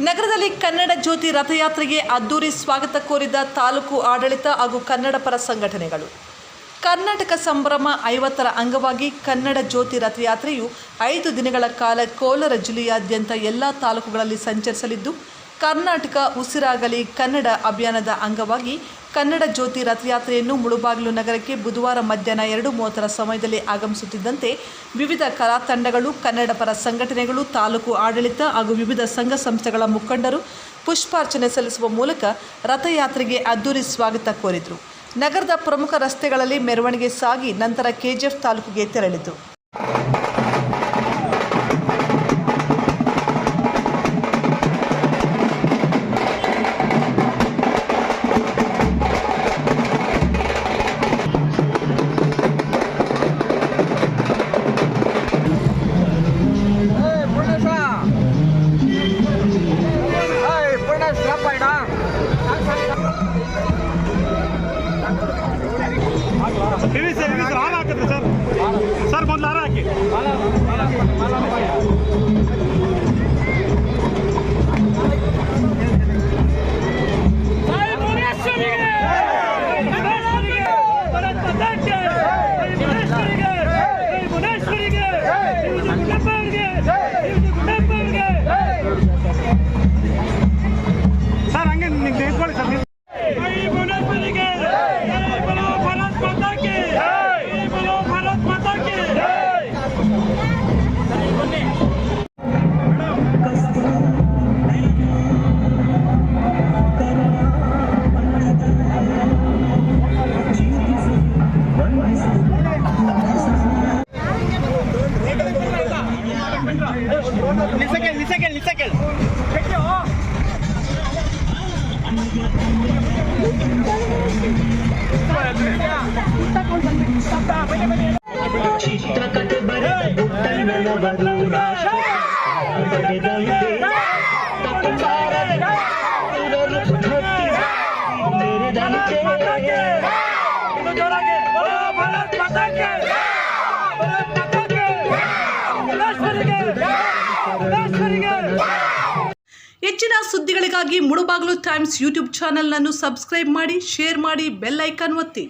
ನಗರದಲ್ಲಿ ಕನ್ನಡ ಜ್ಯೋತಿ ರಥಯಾತ್ರೆಗೆ ಅದ್ದೂರಿ ಸ್ವಾಗತ ಕೋರಿದ ತಾಲೂಕು ಆಡಳಿತ ಹಾಗೂ ಕನ್ನಡ ಪರ ಸಂಘಟನೆಗಳು. ಕರ್ನಾಟಕ ಸಂಭ್ರಮ ಐವತ್ತರ ಅಂಗವಾಗಿ ಕನ್ನಡ ಜ್ಯೋತಿ ರಥಯಾತ್ರೆಯು ಐದು ದಿನಗಳ ಕಾಲ ಕೋಲಾರ ಜಿಲ್ಲೆಯಾದ್ಯಂತ ಎಲ್ಲ ತಾಲೂಕುಗಳಲ್ಲಿ ಸಂಚರಿಸಲಿದ್ದು ಕರ್ನಾಟಕ ಉಸಿರಾಗಲಿ ಕನ್ನಡ ಅಭಿಯಾನದ ಅಂಗವಾಗಿ ಕನ್ನಡ ಜ್ಯೋತಿ ರಥಯಾತ್ರೆಯನ್ನು ಮುಳುಬಾಗಿಲು ನಗರಕ್ಕೆ ಬುಧವಾರ ಮಧ್ಯಾಹ್ನ ಎರಡು ಮೂವತ್ತರ ಸಮಯದಲ್ಲಿ ಆಗಮಿಸುತ್ತಿದ್ದಂತೆ ವಿವಿಧ ಕಲಾ ತಂಡಗಳು, ಕನ್ನಡ ಪರ ಸಂಘಟನೆಗಳು, ತಾಲೂಕು ಆಡಳಿತ ಹಾಗೂ ವಿವಿಧ ಸಂಘ ಸಂಸ್ಥೆಗಳ ಮುಖಂಡರು ಪುಷ್ಪಾರ್ಚನೆ ಸಲ್ಲಿಸುವ ಮೂಲಕ ರಥಯಾತ್ರೆಗೆ ಅದ್ದೂರಿ ಸ್ವಾಗತ ಕೋರಿದರು. ನಗರದ ಪ್ರಮುಖ ರಸ್ತೆಗಳಲ್ಲಿ ಮೆರವಣಿಗೆ ಸಾಗಿ ನಂತರ ಕೆಜಿಎಫ್ ತಾಲೂಕಿಗೆ ತೆರಳಿತು ಮೊದಲು ಹಾರ ಹಾಕಿ ಸರ್ ಹಂಗೆ ನಿಂಗೆ ನಿಂತ್ಕೊಳ್ಳಿ ಸರ್ নিচেকেল নিচেকেল নিচেকেল చిత్రకథ బరే గుట్టల బరురాశ బడదంతే తప్పకారల ఉరలు పుఠత్తి తేరే దనతే జోరాగే బోలో భలత ಹೆಚ್ಚಿನ ಸುದ್ದಿಗಳಿಗಾಗಿ ಮುಳುಬಾಗಿಲು ಟೈಮ್ಸ್ ಯೂಟ್ಯೂಬ್ ಚಾನೆಲ್ನನ್ನು ಸಬ್ಸ್ಕ್ರೈಬ್ ಮಾಡಿ ಶೇರ್ ಮಾಡಿ ಬೆಲ್ ಒತ್ತಿ.